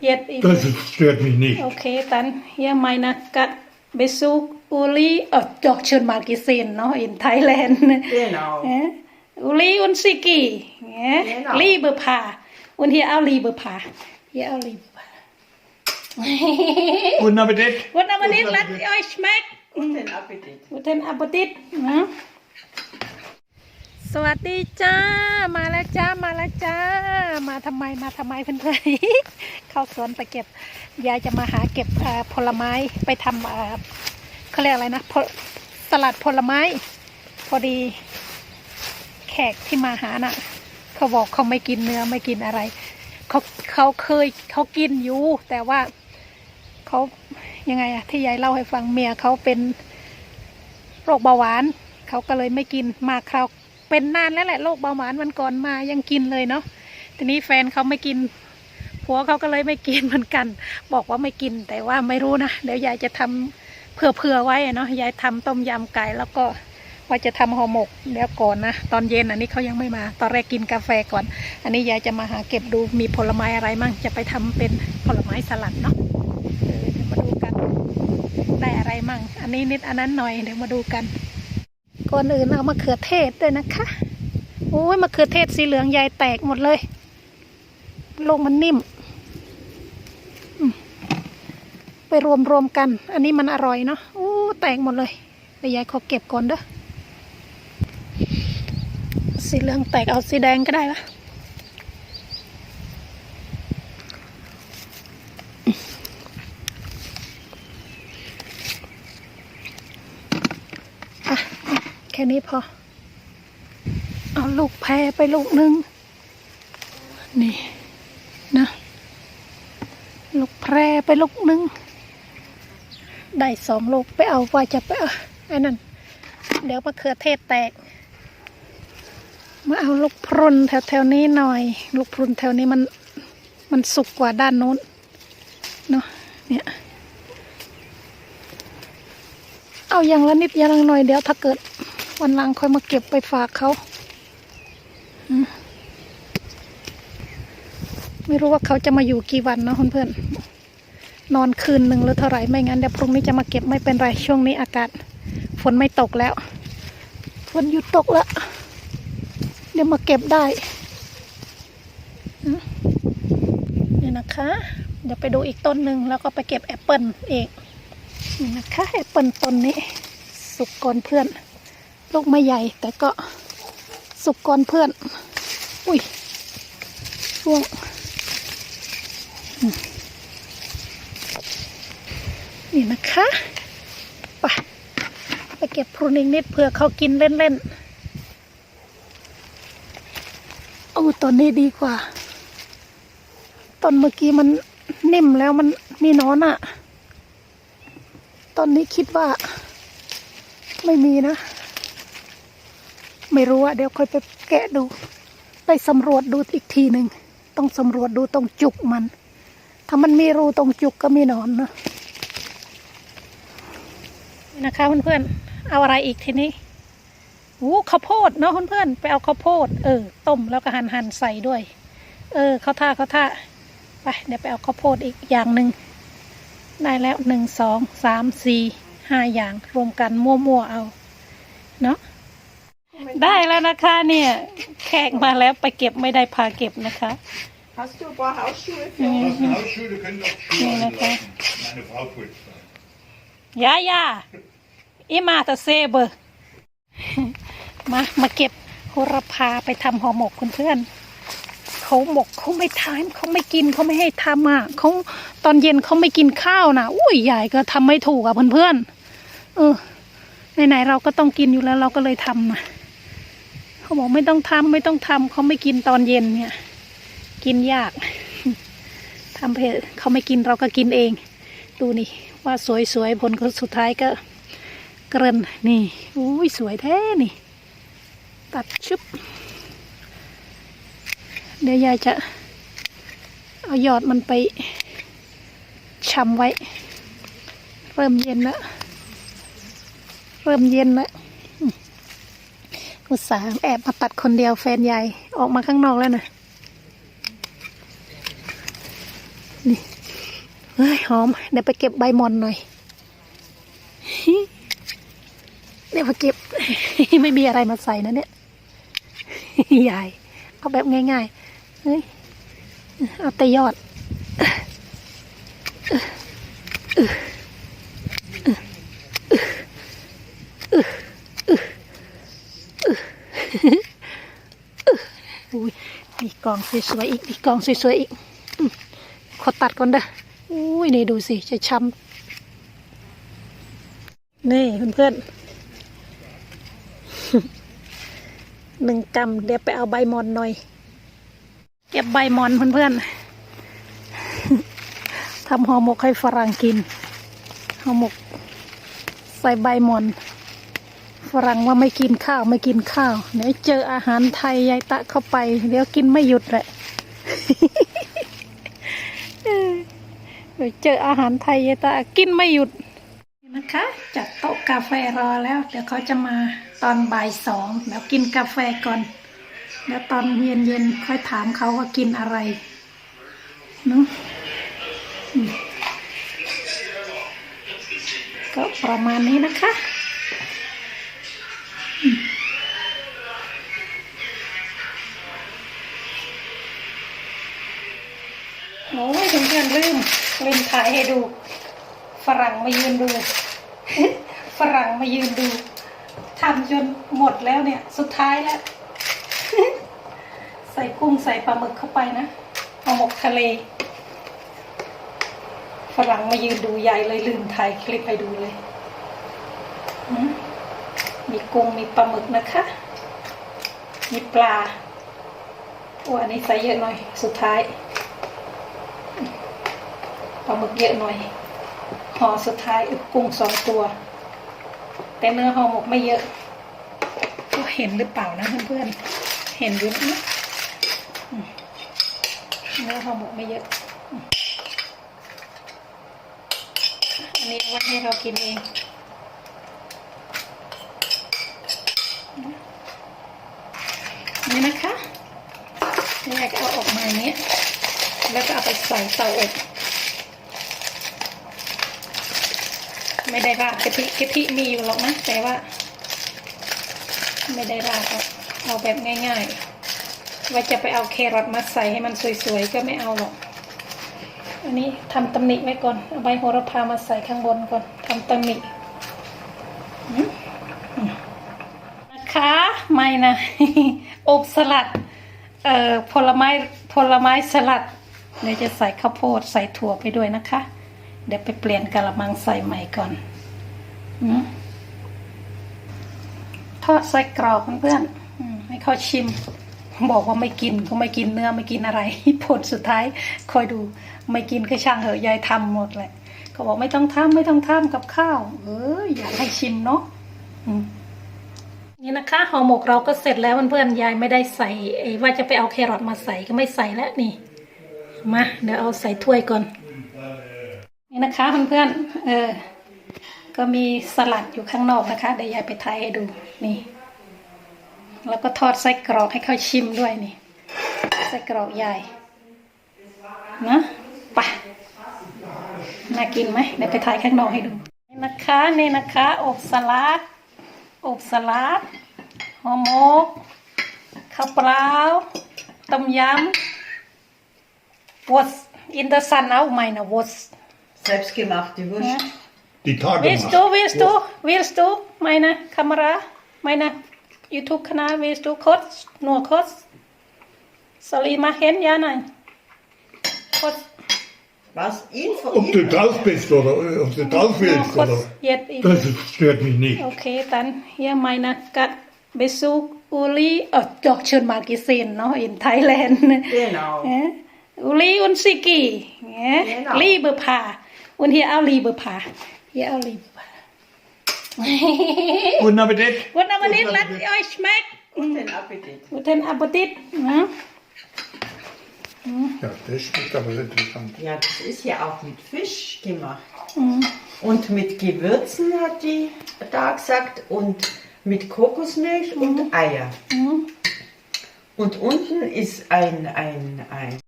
Jetzt ist Das stört mich nicht. Okay, dann hier meine Gat Besuch Uli, oh, doch schon mal gesehen, no, in Thailand. Genau. Ja. Uli und Siki. Ja. Genau. Liebe Paar. Und hier auch liebe Paar. Hier auch liebe Paar. Guten Appetit. Guten Appetit, lasst euch schmeckt. Guten Appetit. Guten Appetit นะ สวัสดีจ้า มาแล้วจ้า มาแล้วจ้า มาทำไม มาทำไมเพื่อนๆ เข้าสวนไปเก็บ ยายจะมาหาเก็บผลไม้ไปทำเอ่อเขาเรียกอะไรนะผลสลัดผลไม้ พอดี แขกที่มาหาน่ะ เขาบอกเขาไม่กินเนื้อไม่กินอะไร เขาเขาเคยเขากินอยู่ แต่ว่าเขายังไงอะที่ยายเล่าให้ฟังเมียเขาเป็นโรคเบาหวาน เขาก็เลยไม่กินมาคราว เป็นนานแล้วแหละโรคเบาหวานวันก่อนมายังกินเลยเนาะทีนี้แฟนเขาไม่กิน ผัวเขาก็เลยไม่กินเหมือนกัน บอกว่าไม่กินแต่ว่าไม่รู้นะเดี๋ยวยายจะทำเผื่อๆไว้เนาะยายทำต้มยำไก่แล้วก็ว่าจะทำห่อหมกเดี๋ยวก่อนนะตอนเย็นอันนี้เขายังไม่มาตอนแรกกินกาแฟก่อน อันนี้ยายจะมาหาเก็บดูมีผลไม้อะไรมั่งจะไปทำเป็นผลไม้สลัดเนาะเออเดี๋ยวมาดูกันได้อะไรมั่ง อันนี้นิดอันนั้นหน่อยเดี๋ยวมาดูกัน ก่อนอื่นเอามะเขือเทศด้วยนะคะโอ้ยมะเขือเทศสีเหลืองยายแตกหมดเลยลงมันนิ่ม ไปรวมรวมๆกัน อันนี้มันอร่อยเนาะโอ้แตกหมดเลยแต่ยายขอเก็บก่อนเด้อสีเหลืองแตกเอาสีแดงก็ได้ปะ ค่นี้พอ เอาลูกแพรไปลูกหนึ่งนี่นะ ลูกแพรไปลูกหนึ่งได้สองลูกไปเอาว่าจะไปเอาไอ้นั่น เดี๋ยวมะเขือเทศแตก มาเอาลูกพรุนแถวแถวๆนี้หน่อย ลูกพรุนแถวนี้มันมันสุกกว่าด้านโน้นเนาะเนี่ยเอาอย่างละนิดอย่างละหน่อยเดี๋ยวถ้าเกิด วันหลังค่อยมาเก็บไปฝากเขา ไม่รู้ว่าเขาจะมาอยู่กี่วันนะเพื่อนๆนอนคืนหนึ่งหรือเท่าไหร่ไม่งั้นเดี๋ยวพรุ่งนี้จะมาเก็บไม่เป็นไรช่วงนี้อากาศ ฝนไม่ตกแล้วฝนหยุดตกแล้ว เดี๋ยวมาเก็บได้อืมนี่นะคะ เดี๋ยวไปดูอีกต้นหนึ่งแล้วก็ไปเก็บแอปเปิลอีกนี่นะคะแอปเปิลต้นนี้ สุกก่อนเพื่อน ลูกไม่ใหญ่ แต่ก็สุกก่อนเพื่อน อุ้ยช่วงนี่นะคะไปไปเก็บพรุนอีกนิดเผื่อเขากินเล่นๆโอ้ต้นนี้ดีกว่าต้นเมื่อกี้มันนิ่มแล้วมันมีนอนอะ ตอนนี้คิดว่าไม่มีนะ ไม่รู้อะเดี๋ยวค่อยไปแกะดู ไปสำรวจดูอีกทีหนึ่งต้องสำรวจดูตรงจุกมัน ถ้ามันมีรูตรงจุกก็มีหนอนนะนี่นะคะเพื่อนๆเอาอะไรอีกทีนี้โอ้ข้าวโพดเนาะเพื่อนๆไปเอาข้าวโพดเออต้มแล้วก็หั่นหั่นใส่ด้วย เออเข้าท่าเข้าท่าไปเดี๋ยวไปเอาข้าวโพดอีกอย่างหนึ่งได้แล้วหนึ่งสองสามสี่ห้าอย่างรวมกันมั่วๆเอา เนาะ ได้แล้วนะคะเนี่ย แขกมาแล้วไปเก็บไม่ได้พาเก็บนะคะ Hast du ein paar Hausschuhe für Mhm. uns? Das sind Hausschuhe, du könnt auch Schuhe Ja, na klar. anlassen. Meine Frau tut es. ยายาอีมาตะเซเบอร์มามาเก็บโหระพาไปทำห่อหมกคุณเพื่อน เขาหมกเขาไม่ทานเขาไม่กินเขาไม่ให้ทำอะเขาตอนเย็นเขาไม่กินข้าวนะอุ้ยใหญ่ก็ทำไม่ถูกอะเพื่อนๆเออไหนๆเราก็ต้องกินอยู่แล้วเราก็เลยทำอะ เขาบอกไม่ต้องทำไม่ต้องทำเขาไม่กินตอนเย็นเนี่ย กินยากทำเพอเขาไม่กินเราก็กินเอง ดูนี่ ว่าสวยๆผลก็สุดท้ายก็ เกรินนี่อุ้ยสวยแท้นี่ ตัดชุบเดี๋ยวยายจะเอายอดมันไปชำไว้ เริ่มเย็นแล้วเริ่มเย็นแล้ว อุตส่าห์แอบมาตัดคนเดียวแฟนยายออกมาข้างนอกแล้วนะนี่เฮ้ยหอม เดี๋ยวไปเก็บใบมอนหน่อยเดี๋ยวมาเก็บ ไม่มีอะไรมาใส่นะเนี่ยใหญ่เอาแบบง่ายๆเฮ้ยเอาแต่ยอด อุ้ยมี กองสวยๆอีกมีกองสวยๆอีกขอตัดก่อนเด้ออุ้ยนี่ดูสิจะช้ำนี่เพื่อนๆหนึ่งกำเดี๋ยวไปเอาใบมอนหน่อย เก็บใบมอนเพื่อนๆทำห่อหมกให้ฝรั่งกินห่อหมก ใส่ใบมอน ฝรั่งว่าไม่กินข้าวไม่กินข้าวเดี๋ยวเจออาหารไทยยายตะเข้าไป เดี๋ยวกินไม่หยุดแหละเดี๋ยวเจออาหารไทยยายตะกินไม่หยุดนะคะ จัดโต๊ะกาแฟรอแล้ว เดี๋ยวเขาจะมาตอนบ่ายสองเดี๋ยวกินกาแฟก่อนแล้วตอนเย็นเย็นค่อยถามเขาว่ากินอะไรเนาะก็ประมาณนี้นะคะายให้ดู ฝรั่งมายืนดู ฝรั่งมายืนดูทำจนหมดแล้วเนี่ย สุดท้ายแล้ว ใส่กุ้งใส่ปลาหมึกเข้าไปนะเอาหมกทะเล ฝรั่งมายืนดูใหญ่เลยลืมถ่ายคลิปให้ดูเลย มีกุ้งมีปลาหมึกนะคะ มีปลาโอ้อันนี้ใส่เยอะหน่อย สุดท้ายาหมึกเยอะหน่อยห่อสุดท้ายกุ้งสองตัว แต่เนื้อห่อหมกไม่เยอะก็เห็นหรือเปล่านะเพื่อนๆเห็นอยู่นะอืมเนื้อห่อหมกไม่เยอะอันนี้เอาไว้ให้เรากินเองนี่นะคะแรกเอาออกมาอย่างนี้ แล้วก็เอาไปใส่เตาอบ ไม่ได้ราดกะทิกะทิมีอยู่หรอกนะแต่ว่า ไม่ได้ราดหรอกเอาแบบง่ายๆ ว่าจะไปเอาแครอทมาใส่ให้มันสวยๆก็ไม่เอาหรอก อันนี้ทำตำหนิไว้ก่อนเอาใบโหระพามาใส่ข้างบนก่อนทำตำหนินะคะไม่นะอบสลัดเอ่อผลไม้ผลไม้สลัดเดี๋ยวจะใส่ข้าวโพดใส่ถั่วไปด้วยนะคะ เดี๋ยวไปเปลี่ยนกะละมังใส่ใหม่ก่อนอทอดใส่กรอบเพื่อนๆอืมให้เขาชิม บอกว่าไม่กินก็ไม่กินเนื้อไม่กินอะไรผลสุดท้ายคอยดูไม่กินก็ช่างเหอะยายทำหมดแหละเขาบอกไม่ต้องทำไม่ต้องทำกับข้าว เอออยากให้ชิมเนาะนี่นะคะห่อหมกเราก็เสร็จแล้วเพื่อนๆยายไม่ได้ใส่ว่าจะไปเอาแครอทมาใส่ก็ไม่ใส่แล้วนี่มาเดี๋ยวเอาใส่ถ้วยก่อน นี่นะคะเพื่อนๆ เออ ก็มีสลัดอยู่ข้างนอกนะคะเดี๋ยวยายไปทายให้ดูนี่ แล้วก็ทอดไส้กรอกให้เขาชิมด้วยนี่ไส้กรอกยายนะไปน่ากินไหมเดี๋ยวไปทายข้างนอกให้ดูนี่นะคะนี่นะคะอบสลัดอบสลัดห่อหมกข้าวเปล่าต้มยำ What's in the sun now meine What's Selbstgemachte Wurst. ja. Die Tage Willst du willst du willst du meine Kamera meine YouTube Kanal willst du kurz nur kurz soll ich machen ja nein kurz Was? Info? Ob du drauf bist oder ob du drauf willst kurz oder. jetzt Das stört mich nicht. Okay, dann hier meine Gat Besuch Uli, oh, doch schon mal gesehen, no, in Thailand. Genau. Ja. Uli und Siki, ja. Genau. Liebe Paar. Und hier auch liebe Paar. Hier auch liebe Paar. Guten Appetit. Guten Appetit, lasst es euch schmeckt. Guten Appetit. Guten Appetit. Ja. Ja, das schmeckt aber interessant. Ja, das ist ja auch mit Fisch gemacht. Und mit Gewürzen hat die da gesagt und mit Kokosmilch und Eier. Und unten ist ein, ein, ein